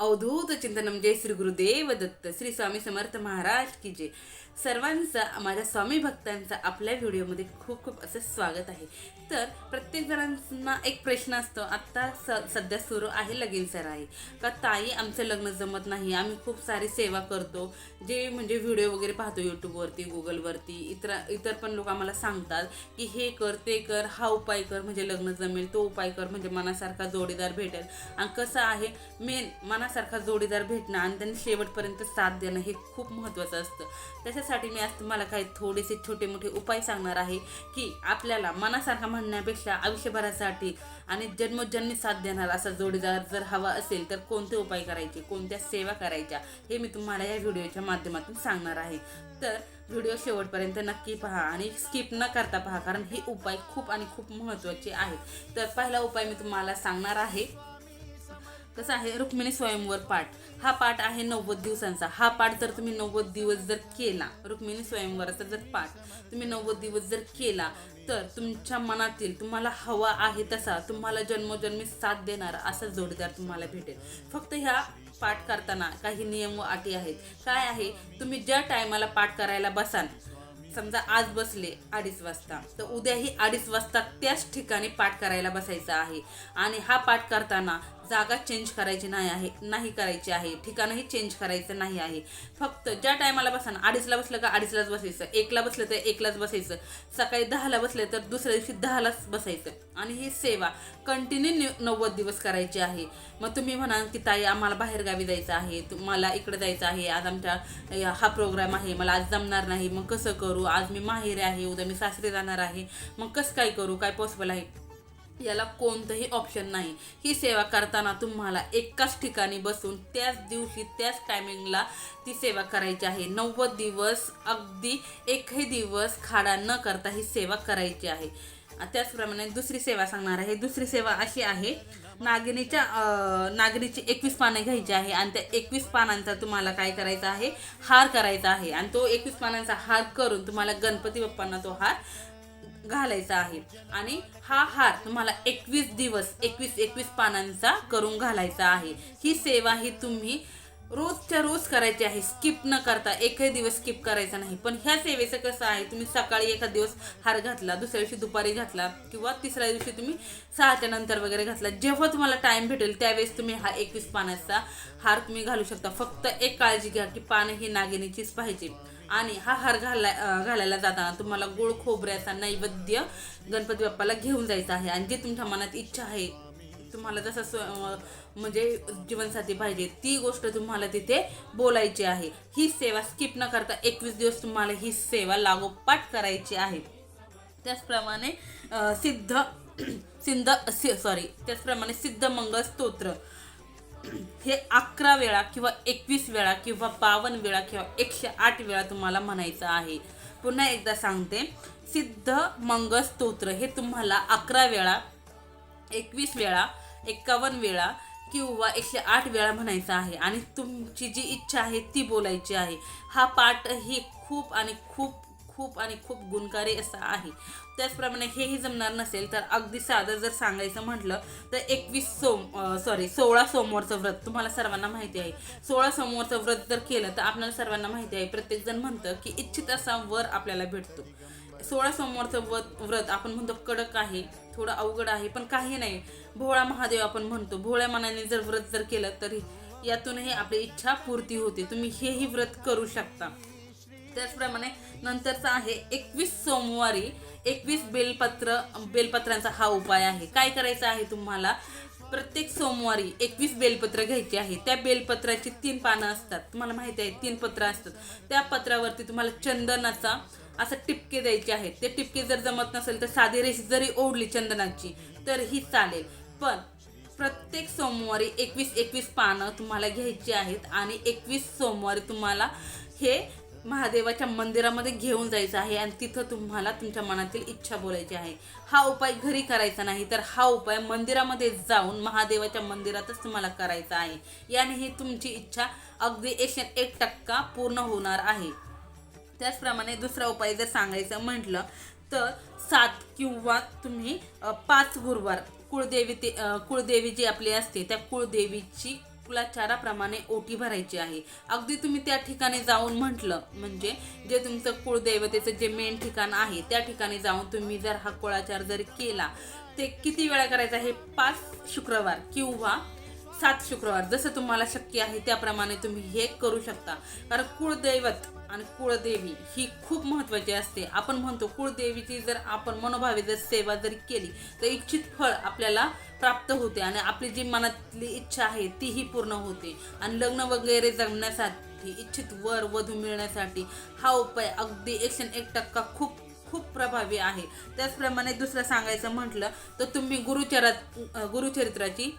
अवधूत चिंतनम जय श्री गुरुदेव दत्त श्री स्वामी समर्थ महाराज की जय. सर्वांचा माझ्या स्वामी भक्तांचा आपल्या व्हिडिओमध्ये खूप खूप असं स्वागत आहे. तर प्रत्येक जणांना एक प्रश्न असतो आत्ता स सध्या सुरू आहे लगीन सर आहे. का ताई आमचं लग्न जमत नाही आम्ही खूप सारी सेवा करतो. जे म्हणजे व्हिडिओ वगैरे पाहतो यूट्यूबवरती गुगलवरती इतर इतर पण लोक आम्हाला सांगतात की हे कर ते कर हा उपाय कर म्हणजे लग्न जमेल तो उपाय कर म्हणजे मनासारखा जोडीदार भेटेल. आणि कसं आहे मेन मना मनासारखा जोडीदार भेटणं आणि त्यांनी शेवटपर्यंत साथ देणं हे खूप महत्त्वाचं असतं. त्याच्यासाठी मी आज तुम्हाला काही थोडेसे छोटे मोठे उपाय सांगणार आहे की आपल्याला मनासारखा म्हणण्यापेक्षा आयुष्यभरासाठी आणि जन्मोजन्मी साथ देणार असा जोडीदार जर हवा असेल तर कोणते उपाय करायचे? कोणत्या सेवा करायच्या? हे मी तुम्हाला या व्हिडिओच्या माध्यमातून सांगणार आहे. तर व्हिडिओ शेवटपर्यंत नक्की पहा आणि स्किप न करता पहा कारण हे उपाय खूप आणि खूप महत्त्वाचे आहेत. तर पहिला उपाय मी तुम्हाला सांगणार आहे कसं आहे रुक्मिणी स्वयंवर पाठ. हा पाठ आहे नव्वद दिवसांचा. हा पाठ जर तुम्ही नव्वद दिवस जर केला रुक्मिणी स्वयंवराचा जर पाठ तुम्ही नव्वद दिवस जर केला तर तुमच्या मनातील तुम्हाला हवा आहे तसा तुम्हाला जन्मोजन्मी साथ देणारा असा जोडीदार तुम्हाला भेटेल. फक्त ह्या पाठ करताना काही नियम व अटी आहेत. काय आहे तुम्ही ज्या टायमाला पाठ करायला बसाल समजा आज बसले अडीच वाजता तर उद्याही अडीच वाजता त्याच ठिकाणी पाठ करायला बसायचं आहे. आणि हा पाठ करताना जागा चेंज करायची नाही आहे नाही करायची आहे ठिकाणही चेंज करायचं नाही आहे. फक्त ज्या टायमाला बसा ना अडीचला बसलं का अडीचलाच बसायचं एकला बसलं तर एकलाच बसायचं सकाळी दहाला बसलं तर दुसऱ्या दिवशी दहालाच बसायचं. आणि ही सेवा कंटिन्यू नव्वद दिवस करायची आहे. मग तुम्ही म्हणाल की ताई आम्हाला बाहेरगावी जायचं आहे तुम्हाला इकडे जायचं आहे आज आमच्या हा प्रोग्राम आहे मला आज जमणार नाही मग कसं करू? आज मी माहेरी आहे उद्या मी सासरे जाणार आहे मग कसं काय करू? काय पॉसिबल आहे? याला कोणतंही ऑप्शन नाही. ही सेवा करताना तुम्हाला एकाच ठिकाणी बसून त्याच दिवशी त्याच टायमिंगला ती सेवा करायची आहे. नव्वद दिवस अगदी एकही दिवस खाडा न करता ही सेवा करायची आहे. त्याचप्रमाणे दुसरी सेवा सांगणार आहे. दुसरी सेवा अशी आहे नागिनीच्या नागिनीची एकवीस पानं घ्यायची आहे आणि त्या एकवीस पानांचा तुम्हाला काय करायचा आहे? हार करायचा आहे. आणि तो एकवीस पानांचा हार करून तुम्हाला गणपती बाप्पांना तो हार घालायचा आहे. आणि हा हार तुम्हाला एकवीस दिवस एकवीस एकवीस पानांचा करून घालायचा आहे. ही सेवा ही तुम्ही रोजच्या रोज करायची आहे. स्किप न करता एकही दिवस स्किप करायचा नाही. पण ह्या सेवेचं कसं आहे तुम्ही सकाळी एखाद दिवस हार घातला दुसऱ्या दिवशी दुपारी घातला किंवा तिसऱ्या दिवशी तुम्ही सहाच्या नंतर वगैरे घातला जेव्हा तुम्हाला टाईम भेटेल त्यावेळेस तुम्ही हा एकवीस पानाचा हार तुम्ही घालू शकता. फक्त एक काळजी घ्या की पानं ही नागिनीचीच पाहिजे. आणि हा हार घाला घालायला जाताना तुम्हाला गोड खोबऱ्याचा नैवेद्य गणपती बाप्पाला घेऊन जायचा आहे. आणि जे तुमच्या मनात इच्छा आहे तुम्हाला जसं स्व- म्हणजे जीवनसाथी पाहिजे ती गोष्ट तुम्हाला तिथे बोलायची आहे. ही सेवा स्किप न करता एकवीस दिवस तुम्हाला ही सेवा लागोपाठ करायची आहे. त्याचप्रमाणे सिद्ध सिद्ध सॉरी त्याचप्रमाणे सिद्ध मंगळ स्तोत्र. हे अकरा वेळा किंवा एकवीस वेळा किंवा बावन्न वेळा किंवा एकशे आठ वेळा तुम्हाला म्हणायचं आहे. पुन्हा एकदा सांगते. सिद्ध मंगल स्तोत्र हे तुम्हाला अकरा वेळा एकवीस वेळा एक्कावन्न वेळा किंवा एकशे आठ वेळा म्हणायचं आहे. आणि तुमची जी इच्छा आहे ती बोलायची आहे. हा पाठही खूप आणि खूप खूप आणि खूप गुणकारी असा आहे. त्याचप्रमाणे हेही जमणार नसेल तर अगदी साधं जर सांगायचं म्हटलं तर एकवीस सोम सॉरी सोळा सोमवारचं व्रत. तुम्हाला सर्वांना माहिती आहे. सोळा सोमवारचं व्रत जर केलं तर आपल्याला सर्वांना माहिती आहे. प्रत्येकजण म्हणतं की इच्छित असा वर आपल्याला भेटतो. सोळा सोमवारचं व्रत व्रत आपण म्हणतो कडक आहे थोडं अवघड आहे पण काही नाही. भोळा महादेव आपण म्हणतो. भोळ्या मनाने जर व्रत जर केलं तरी यातूनही आपली इच्छा पूर्ती होते. तुम्ही हेही व्रत करू शकता. त्याचप्रमाणे नंतरचा आहे एकवीस सोमवारी एकवीस बेलपत्र बेलपत्रांचा हा उपाय आहे. काय करायचं आहे तुम्हाला? प्रत्येक सोमवारी एकवीस बेलपत्र घ्यायची आहे. त्या बेलपत्राची तीन पानं असतात. तुम्हाला माहिती आहे तीन पत्र असतात. त्या पत्रावरती तुम्हाला चंदनाचा असं टिपके द्यायचे आहेत. ते टिपके जर जमत नसेल तर साधी रेष जरी ओढली चंदनाची तर ही चालेल. पण प्रत्येक सोमवारी एकवीस एकवीस पानं तुम्हाला घ्यायची आहेत आणि एकवीस सोमवारी तुम्हाला हे महादेवाच्या मंदिरामध्ये घेऊन जायचं आहे आणि तिथं तुम्हाला तुमच्या मनातील इच्छा बोलायची आहे. हा उपाय घरी करायचा नाही तर हा उपाय मंदिरामध्ये जाऊन महादेवाच्या मंदिरातच तुम्हाला करायचा आहे. याने ही तुमची इच्छा अगदी एकशे एक टक्का पूर्ण होणार आहे. त्याचप्रमाणे दुसरा उपाय जर सांगायचं म्हटलं तर सात किंवा तुम्ही पाच गुरुवार कुळदेवी ते कुळदेवी जी आपली असते त्या कुळदेवीची कुलाचाराप्रमाणे ओटी भरायची आहे. अगदी तुम्ही त्या ठिकाणी जाऊन म्हटलं म्हणजे जे तुमचं कुळदैवतेचं जे मेन ठिकाण आहे त्या ठिकाणी जाऊन तुम्ही जर हा कुळाचार जर केला ते किती वेळा करायचा आहे? पाच शुक्रवार किंवा सात शुक्रवार जसं तुम्हाला शक्य आहे त्याप्रमाणे तुम्ही हे करू शकता. कारण कुळदैवत आणि कुळदेवी ही खूप महत्त्वाची असते. आपण म्हणतो कुळदेवीची जर आपण मनोभावे जर सेवा जरी केली तर इच्छित फळ आपल्याला प्राप्त होते आणि आपली जी मनातली इच्छा आहे तीही पूर्ण होते. आणि लग्न वगैरे जगण्यासाठी इच्छित वर वधू मिळण्यासाठी हा उपाय अगदी एकशे एक टक्का खूप खूप प्रभावी आहे. त्याचप्रमाणे दुसरं सांगायचं म्हटलं तर तुम्ही गुरुचरात गुरुचरित्राची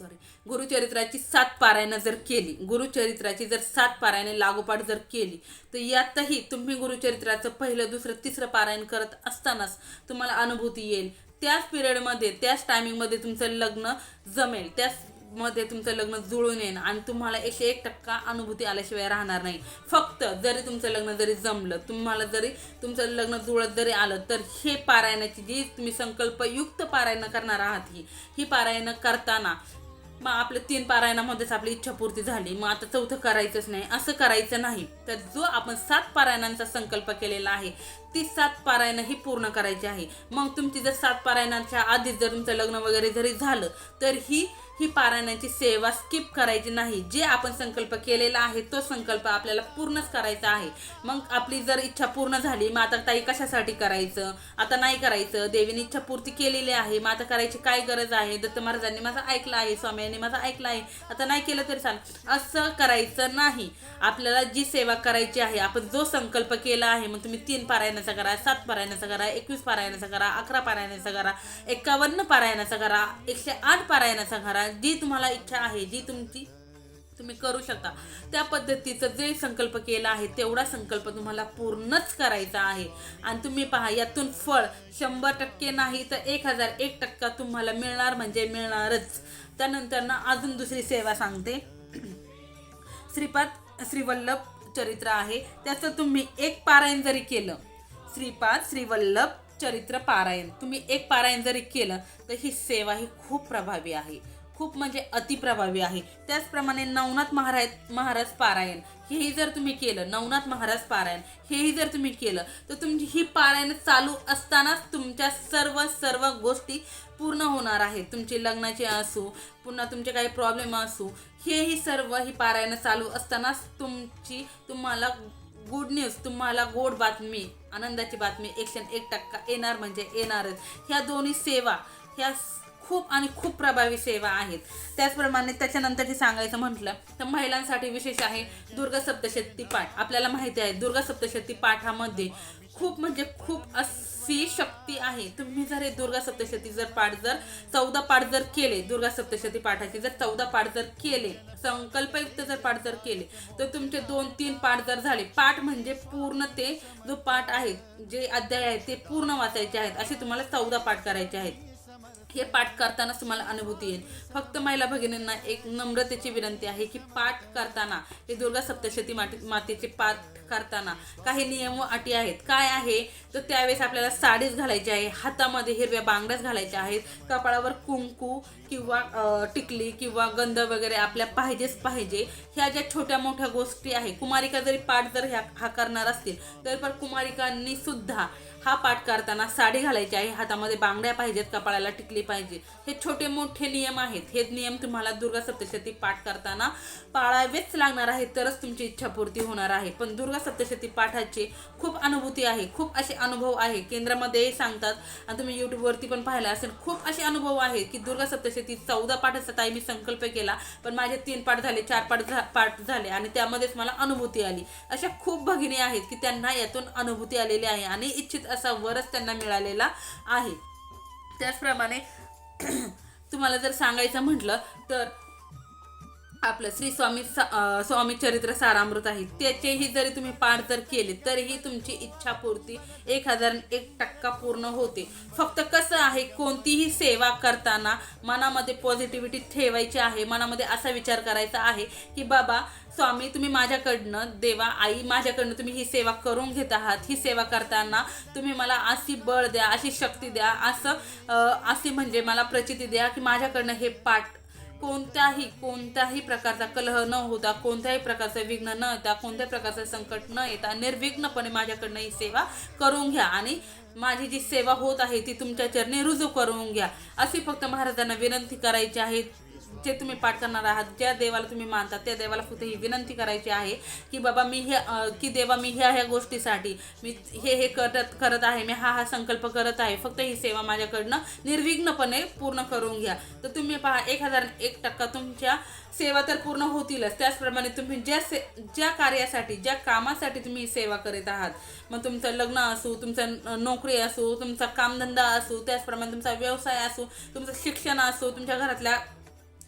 सॉरी गुरुचरित्राची सात पारायणं जर केली गुरुचरित्राची जर सात पारायणे लागोपाठ जर केली तर यातही तुम्ही गुरुचरित्राचं पहिलं दुसरं तिसरं पारायण करत असतानाच तुम्हाला अनुभूती येईल. त्याच पिरियडमध्ये त्याच टायमिंगमध्ये तुमचं लग्न जमेल. त्याच मध्ये तुमचं लग्न जुळून येणं आणि तुम्हाला एकशे एक टक्का अनुभूती आल्याशिवाय राहणार नाही. फक्त जरी तुमचं लग्न जरी जमलं तुम्हाला जरी तुमचं लग्न जुळत जरी आलं तर हे पारायणाची जी तुम्ही संकल्पयुक्त पारायणं करणार आहात ही ही पारायणं करताना मग आपलं तीन पारायणामध्येच आपली इच्छापूर्ती झाली. मग आता चौथं करायचंच नाही. असं करायचं नाही. तर जो आपण सात पारायणांचा संकल्प केलेला आहे ती सात पारायणं ही पूर्ण करायची आहे. मग तुमची जर सात पारायणांच्या आधीच जर तुमचं लग्न वगैरे जरी झालं तर ही ही पारायणाची सेवा स्किप करायची नाही. जे आपण संकल्प केलेला आहे तो संकल्प आपल्याला पूर्णच करायचा आहे. मग आपली जर इच्छा पूर्ण झाली मग आता ताई कशासाठी करायचं? आता नाही करायचं. देवीने इच्छा पूर्ती केलेली आहे. मग आता करायची काय गरज आहे? दत्त महाराजांनी माझं ऐकलं आहे. स्वामींनी माझं ऐकलं आहे. आता नाही केलं तरी चालेल. असं करायचं नाही. आपल्याला जी सेवा करायची आहे आपण जो संकल्प केला आहे मग तुम्ही तीन पारायणाचा करा सात पारायणाचा करा एकवीस पारायणाचा करा अकरा पारायणाचा करा एकावन्न पारायणाचा करा एकशे आठ पारायणाचा करा जी तुम्हाला इच्छा आहे जी तुमची तुम्ही करू शकता. त्या पद्धतीचं जे संकल्प केला आहे तेवढा संकल्प तुम्हाला पूर्णच करायचा आहे. आणि तुम्ही पहा यातून फळ शंभर टक्के नाही तर एक हजार एक टक्का तुम्हाला मिळणार म्हणजे मिळणारच. त्यानंतर ना अजून दुसरी सेवा सांगते. श्रीपाद श्रीवल्लभ चरित्र आहे. त्याचं तुम्ही एक पारायण जरी केलं श्रीपाद श्रीवल्लभ चरित्र पारायण तुम्ही एक पारायण जरी केलं तर ही सेवा ही खूप प्रभावी आहे. खूप म्हणजे अतिप्रभावी आहे. त्याचप्रमाणे नवनाथ महाराज महाराज पारायण. हेही जर तुम्ही केलं नवनाथ महाराज पारायण हेही जर तुम्ही केलं तर तुमची ही पारायण चालू असतानाच तुमच्या सर्व सर्व गोष्टी पूर्ण होणार आहेत. तुमची लग्नाची असू पुन्हा तुमचे काही प्रॉब्लेम असू हेही सर्व ही पारायण चालू असतानाच तुमची तुम्हाला गुड न्यूज तुम्हाला गोड बातमी आनंदाची बातमी एकशे एक टक्का येणार म्हणजे येणारच. ह्या दोन्ही सेवा ह्या खूप आणि खूप प्रभावी सेवा आहेत. त्याचप्रमाणे त्याच्यानंतर जे सांगायचं म्हटलं तर महिलांसाठी विशेष आहे दुर्गा सप्तशती पाठ. आपल्याला माहिती आहे दुर्गा सप्तशती पाठामध्ये खूप म्हणजे खूप अशी शक्ती आहे. तुम्ही जर हे दुर्गा सप्तशती जर पाठ जर चौदा पाठ जर केले दुर्गा सप्तशती पाठाचे जर चौदा पाठ जर केले संकल्पयुक्त जर पाठ जर केले तर तुमचे दोन तीन पाठ जर झाले पाठ म्हणजे पूर्ण ते जो पाठ आहे जे अध्याय आहेत ते पूर्ण वाचायचे आहेत असे तुम्हाला चौदा पाठ करायचे आहेत. हे पाठ करतानाच तुम्हाला अनुभूती येईल. फक्त महिला भगिनींना एक नम्रतेची विनंती आहे की पाठ करताना हे दुर्गा सप्तशती माती मातेचे पाठ करताना काही नियम व अटी आहेत. काय आहे? तर त्यावेळेस आपल्याला साडीच घालायची आहे हातामध्ये हिरव्या बांगड्याच घालायच्या आहेत कपाळावर कुंकू किंवा टिकली किंवा गंध वगैरे आपल्या पाहिजेच पाहिजे. ह्या ज्या छोट्या मोठ्या गोष्टी आहे कुमारिका जरी पाठ जर ह्या हा करणार असतील तर पण कुमारिकांनी सुद्धा हा पाठ करताना साडी घालायची आहे. हातामध्ये बांगड्या पाहिजेत कपाळाला टिकली पाहिजे. हे छोटे मोठे नियम आहेत. हे नियम तुम्हाला दुर्गा सप्तशती पाठ करताना पाळावेच लागणार आहे तरच तुमची इच्छापूर्ती होणार आहे. पण दुर्गा सप्तशती पाठाची खूप अनुभूती आहे खूप असे अनुभव आहे. केंद्रामध्ये सांगतात आणि तुम्ही यूट्यूबवरती पण पाहिलं असेल खूप असे अनुभव आहेत की दुर्गा सप्तशती चौदा पाठाचा ताई मी संकल्प केला पण माझे तीन पाठ झाले चार पाठ झा पाठ झाले आणि त्यामध्येच मला अनुभूती आली. अशा खूप भगिनी आहेत की त्यांना यातून अनुभूती आलेली आहे आणि इच्छित असा वरच त्यांना मिळालेला आहे. त्याचप्रमाणे तुम्हाला जर सांगायचं म्हटलं तर आपलं श्री स्वामी सा- स्वामी चरित्र सारामृत आहे. त्याचेही जरी तुम्ही पाठ जर केले तरीही तुमची इच्छापूर्ती एक हजार एक टक्का पूर्ण होते. फक्त कसं आहे कोणतीही सेवा करताना मनामध्ये पॉझिटिव्हिटी ठेवायची आहे मनामध्ये असा विचार करायचा आहे की बाबा स्वामी तुम्ही माझ्याकडनं देवा आई माझ्याकडनं तुम्ही ही सेवा करून घेत आहात. ही सेवा करताना तुम्ही मला अशी बळ द्या अशी शक्ती द्या. असं असे अशी म्हणजे मला प्रचिती द्या की माझ्याकडनं हे पाठ कोणत्याही कोणत्याही प्रकारचा कलह न होता कोणत्याही प्रकारचं विघ्न न येता कोणत्याही प्रकारचं संकट न येता निर्विघ्नपणे माझ्याकडनं ही सेवा करून घ्या. आणि माझी जी सेवा होत आहे ती तुमच्या चरणी रुजू करून घ्या. अशी फक्त महाराजांना विनंती करायची आहे. जे तुम्ही पाठ करणार आहात ज्या देवाला तुम्ही मानता त्या देवाला फक्त ही विनंती करायची आहे की बाबा मी हे की देवा मी ह्या ह्या गोष्टीसाठी मी हे हे करत करत आहे मी हा हा संकल्प करत आहे. फक्त ही सेवा माझ्याकडनं निर्विघ्नपणे पूर्ण करून घ्या. तर तुम्ही पहा एक हजार एक टक्का तुमच्या सेवा तर पूर्ण होतीलच. त्याचप्रमाणे तुम्ही ज्या से ज्या कार्यासाठी ज्या कामासाठी तुम्ही सेवा करीत आहात मग तुमचं लग्न असो तुमचं न- नोकरी असू तुमचा कामधंदा असू त्याचप्रमाणे तुमचा व्यवसाय असो तुमचं शिक्षण असो तुमच्या घरातल्या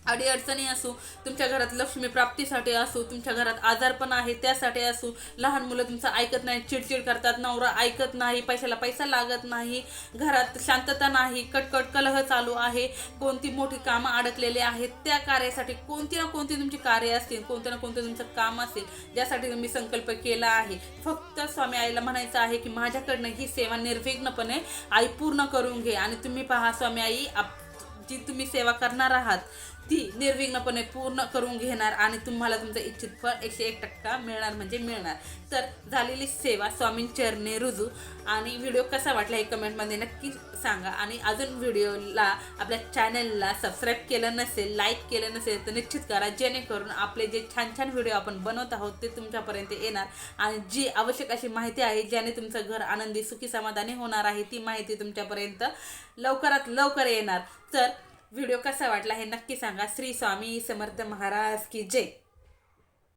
अडीअडचणी असो तुमच्या घरात लक्ष्मी प्राप्तीसाठी असो तुमच्या घरात आजारपण आहे त्यासाठी असो लहान मुलं तुमचं ऐकत नाही चिडचिड करतात नवरा ऐकत नाही पैशाला पैसा लागत नाही घरात शांतता नाही कटकट कलह चालू आहे कोणती मोठी कामं अडकलेली आहेत त्या कार्यासाठी कोणती ना कोणती तुमची कार्य असतील कोणतं ना कोणतं तुमचं काम असेल ज्यासाठी तुम्ही संकल्प केला आहे. फक्त स्वामी आईला म्हणायचं आहे की माझ्याकडनं ही सेवा निर्विघ्नपणे आई पूर्ण करून घे आणि तुम्ही पहा स्वामी आई आप जी तुम्ही सेवा करणार आहात ती निर्विघ्नपणे पूर्ण करून घेणार आणि तुम्हाला तुमचं इच्छित फळ एकशे एक टक्का मिळणार म्हणजे मिळणार. तर झालेली सेवा स्वामी चरणे रुजू. आणि व्हिडिओ कसा वाटला हे कमेंटमध्ये नक्की सांगा. आणि अजून व्हिडिओला आपल्या चॅनलला सबस्क्राईब केलं नसेल लाईक केलं नसेल तर निश्चित करा. जेणेकरून आपले जे छान छान व्हिडिओ आपण बनवत आहोत ते तुमच्यापर्यंत येणार. आणि जी आवश्यक अशी माहिती आहे ज्याने तुमचं घर आनंदी सुखी समाधानी होणार आहे ती माहिती तुमच्यापर्यंत लवकरात लवकर येणार. तर व्हिडिओ कसा वाटला हे नक्की सांगा. श्री स्वामी समर्थ महाराज की जय.